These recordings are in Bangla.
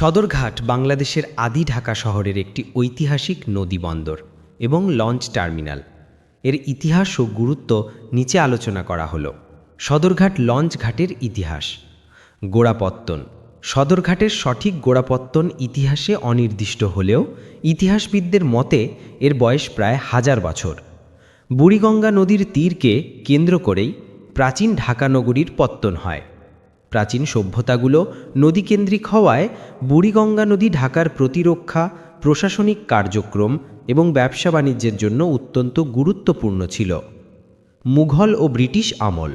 সদরঘাট বাংলাদেশের আদি ঢাকা শহরের একটি ঐতিহাসিক নদী বন্দর এবং লঞ্চ টার্মিনাল। এর ইতিহাস ও গুরুত্ব নিচে আলোচনা করা হলো। সদরঘাট লঞ্চ ঘাটের ইতিহাস। গোড়াপত্তন। সদরঘাটের সঠিক গোড়াপত্তন ইতিহাসে অনির্দিষ্ট হলেও ইতিহাসবিদদের মতে এর বয়স প্রায় হাজার বছর। বুড়িগঙ্গা নদীর তীরকে কেন্দ্র করেই প্রাচীন ঢাকা নগরীর পত্তন হয়। প্রাচীন সভ্যতাগুলো নদীকেন্দ্রিক হওয়ায় বুড়িগঙ্গা নদী ঢাকার প্রতিরক্ষা, প্রশাসনিক কার্যক্রম এবং ব্যবসা বাণিজ্যের জন্য অত্যন্ত গুরুত্বপূর্ণ ছিল। মুঘল ও ব্রিটিশ আমল।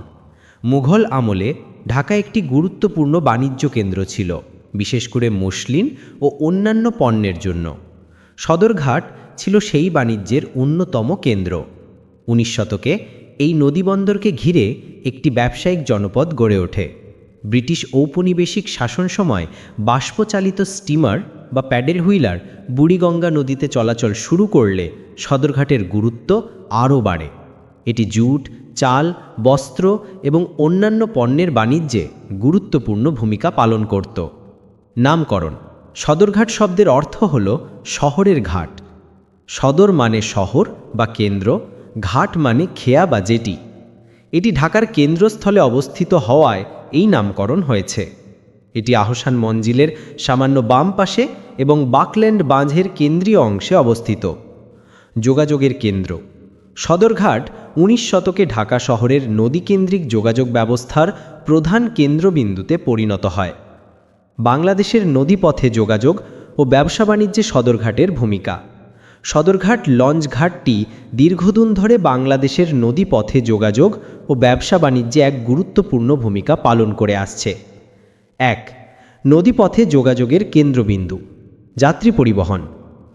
মুঘল আমলে ঢাকা একটি গুরুত্বপূর্ণ বাণিজ্য কেন্দ্র ছিল, বিশেষ করে মসলিন ও অন্যান্য পণ্যের জন্য। সদরঘাট ছিল সেই বাণিজ্যের অন্যতম কেন্দ্র। উনিশ শতকে এই নদীবন্দরকে ঘিরে একটি ব্যবসায়িক জনপদ গড়ে ওঠে। ব্রিটিশ ঔপনিবেশিক শাসন সময় বাষ্পচালিত স্টিমার বা প্যাডেল হুইলার বুড়িগঙ্গা নদীতে চলাচল শুরু করলে সদরঘাটের গুরুত্ব আরও বাড়ে। এটি জুট, চাল, বস্ত্র এবং অন্যান্য পণ্যের বাণিজ্যে গুরুত্বপূর্ণ ভূমিকা পালন করত। নামকরণ। সদরঘাট শব্দের অর্থ হল শহরের ঘাট। সদর মানে শহর বা কেন্দ্র, ঘাট মানে খেয়া বা জেটি। এটি ঢাকার কেন্দ্রস্থলে অবস্থিত হওয়ায় এই নামকরণ হয়েছে। এটি আহসান মঞ্জিলের সামান্য বাম পাশে এবং বাকল্যান্ড বাঁধের কেন্দ্রীয় অংশে অবস্থিত। যোগাযোগের কেন্দ্র। সদরঘাট উনিশ শতকে ঢাকা শহরের নদীকেন্দ্রিক যোগাযোগ ব্যবস্থার প্রধান কেন্দ্রবিন্দুতে পরিণত হয়। বাংলাদেশের নদীপথে যোগাযোগ ও ব্যবসা বাণিজ্যে সদরঘাটের ভূমিকা। সদরঘাট লঞ্চ ঘাটটি দীর্ঘদিন ধরে বাংলাদেশের নদীপথে যোগাযোগ ও ব্যবসা বাণিজ্যে এক গুরুত্বপূর্ণ ভূমিকা পালন করে আসছে। এক, নদীপথে যোগাযোগের কেন্দ্রবিন্দু, যাত্রী পরিবহন।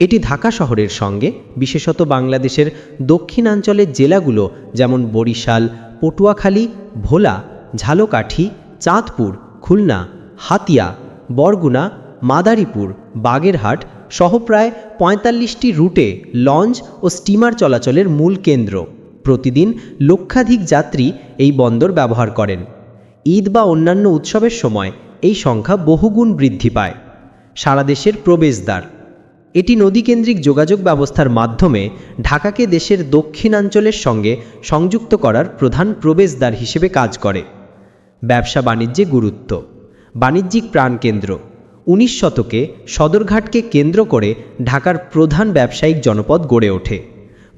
এটি ঢাকা শহরের সঙ্গে, বিশেষত বাংলাদেশের দক্ষিণাঞ্চলের জেলাগুলো যেমন বরিশাল, পটুয়াখালী, ভোলা, ঝালকাঠি, চাঁদপুর, খুলনা, হাতিয়া, বরগুনা মাদারীপুর, বাগেরহাট সহ প্রায় পঁয়তাল্লিশটি রুটে লঞ্চ ও স্টিমার চলাচলের মূল কেন্দ্র। প্রতিদিন লক্ষাধিক যাত্রী এই বন্দর ব্যবহার করেন। ঈদ বা অন্যান্য উৎসবের সময় এই সংখ্যা বহুগুণ বৃদ্ধি পায়। সারা দেশের প্রবেশদ্বার। এটি নদীকেন্দ্রিক যোগাযোগ ব্যবস্থার মাধ্যমে ঢাকাকে দেশের দক্ষিণাঞ্চলের সঙ্গে সংযুক্ত করার প্রধান প্রবেশদ্বার হিসেবে কাজ করে। ব্যবসা বাণিজ্যে গুরুত্ব। বাণিজ্যিক প্রাণকেন্দ্র। উনিশ শতকে সদরঘাটকে কেন্দ্র করে ঢাকার প্রধান ব্যবসায়িক জনপদ গড়ে ওঠে।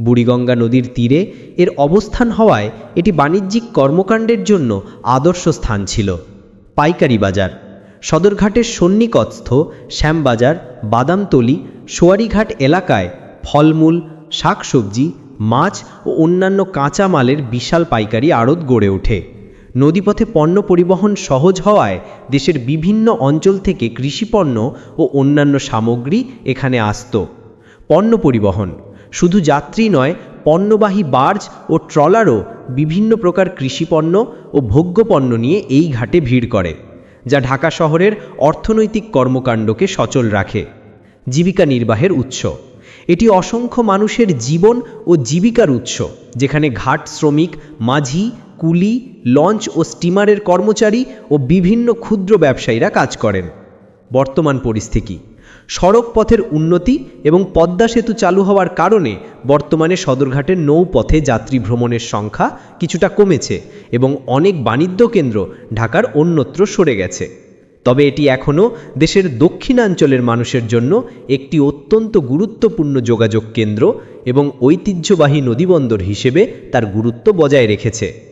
বুড়িগঙ্গা নদীর তীরে এর অবস্থান হওয়ায় এটি বাণিজ্যিক কর্মকাণ্ডের জন্য আদর্শ স্থান ছিল। পাইকারি বাজার, সদরঘাটের সন্নিকটস্থ শ্যামবাজার, বাদামতলি, সোয়ারিঘাট এলাকায় ফলমূল, শাকসবজি, মাছ ও অন্যান্য কাঁচামালের বিশাল পাইকারি আড়ত গড়ে ওঠে। নদীপথে পণ্য পরিবহন সহজ হওয়ায় দেশের বিভিন্ন অঞ্চল থেকে কৃষিপণ্য ও অন্যান্য সামগ্রী এখানে আসত। পণ্য পরিবহন। শুধু যাত্রী নয়, পণ্যবাহী বার্জ ও ট্রলারও বিভিন্ন প্রকার কৃষিপণ্য ও ভোগ্যপণ্য নিয়ে এই ঘাটে ভিড় করে, যা ঢাকা শহরের অর্থনৈতিক কর্মকাণ্ডকে সচল রাখে। জীবিকা নির্বাহের উৎস। এটি অসংখ্য মানুষের জীবন ও জীবিকার উৎস, যেখানে ঘাট শ্রমিক, মাঝি কুলি, লঞ্চ ও স্টিমারের কর্মচারী ও বিভিন্ন ক্ষুদ্র ব্যবসায়ীরা কাজ করেন। বর্তমান পরিস্থিতি। সড়ক পথের উন্নতি এবং পদ্মা সেতু চালু হওয়ার কারণে বর্তমানে সদরঘাটের নৌপথে যাত্রী ভ্রমণের সংখ্যা কিছুটা কমেছে এবং অনেক বাণিজ্য কেন্দ্র ঢাকার অন্যত্র সরে গেছে। তবে এটি এখনও দেশের দক্ষিণাঞ্চলের মানুষের জন্য একটি অত্যন্ত গুরুত্বপূর্ণ যোগাযোগ কেন্দ্র এবং ঐতিহ্যবাহী নদীবন্দর হিসেবে তার গুরুত্ব বজায় রেখেছে।